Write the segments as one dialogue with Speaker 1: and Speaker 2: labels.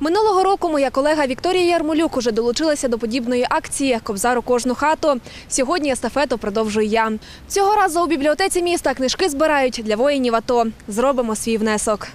Speaker 1: Минулого року моя колега Вікторія Ярмолюк уже долучилася до подібної акції Кобзару кожну хату. Сьогодні естафету продовжую я. Цього разу у бібліотеці міста книжки збирають для воїнів АТО. Зробимо свій внесок.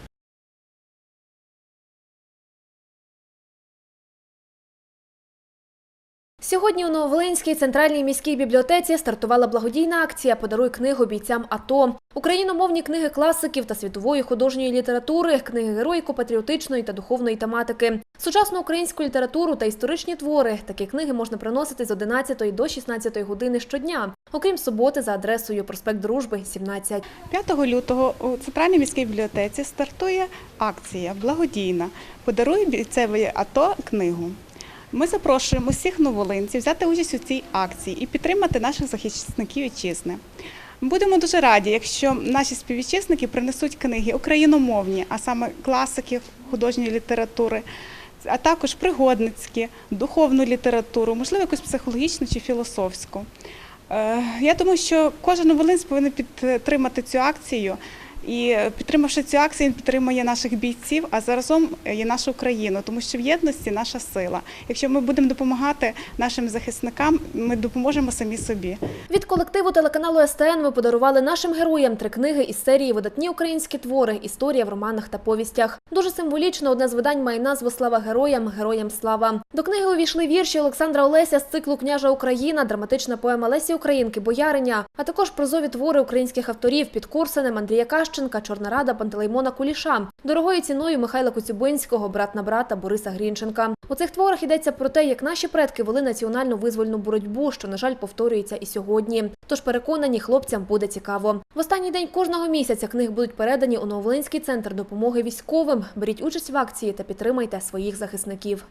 Speaker 1: Сьогодні у Нововолинській центральній міській бібліотеці стартувала благодійна акція Подаруй книгу бійцям АТО. Україномовні книги класиків та світової художньої літератури, книги героїко-патріотичної та духовної тематики, сучасну українську літературу та історичні твори. Такі книги можна приносити з 11 до 16 години щодня, окрім суботи за адресою проспект Дружби, 17.
Speaker 2: 5 лютого у Центральній міській бібліотеці стартує акція благодійна Подаруй бійцеві АТО книгу. Ми запрошуємо всіх новолинців взяти участь у цій акції і підтримати наших захисників вітчизни. Будемо дуже раді, якщо наші співвітчизники принесуть книги україномовні, а саме класиків художньої літератури, а також пригодницькі, духовну літературу, можливо, якусь психологічну чи філософську. Е, Я думаю, що кожен новолинець повинен підтримати цю акцію. І підтримавши цю акцію, він підтримує наших бійців, а заразом і нашу Україну, тому що в єдності наша сила. Якщо ми будемо допомагати нашим захисникам, ми допоможемо самі собі.
Speaker 1: Від колективу телеканалу СТН ми подарували нашим героям три книги із серії Видатні українські твори. Історія в романах та повістях. Дуже символічно одне з видань має назву Слава героям, героям слава. До книги увійшли вірші Олександра Олеся з циклу Княжа Україна, драматична поема Лесі Українки Бояриня, а також прозові твори українських авторів під Курсинем Андрія Кащенка, Чорна Рада, Пантелеймона Куліша, дорогою ціною Михайла Коцюбинського, брат на брата Бориса Грінченка. У цих творах йдеться про те, як наші предки вели національну визвольну боротьбу, що на жаль повторюється і сьогодні. Тож переконані, хлопцям буде цікаво. В останній день кожного місяця книг будуть передані у Нововолинський центр допомоги військовим. Беріть участь в акції та підтримайте своїх захисників.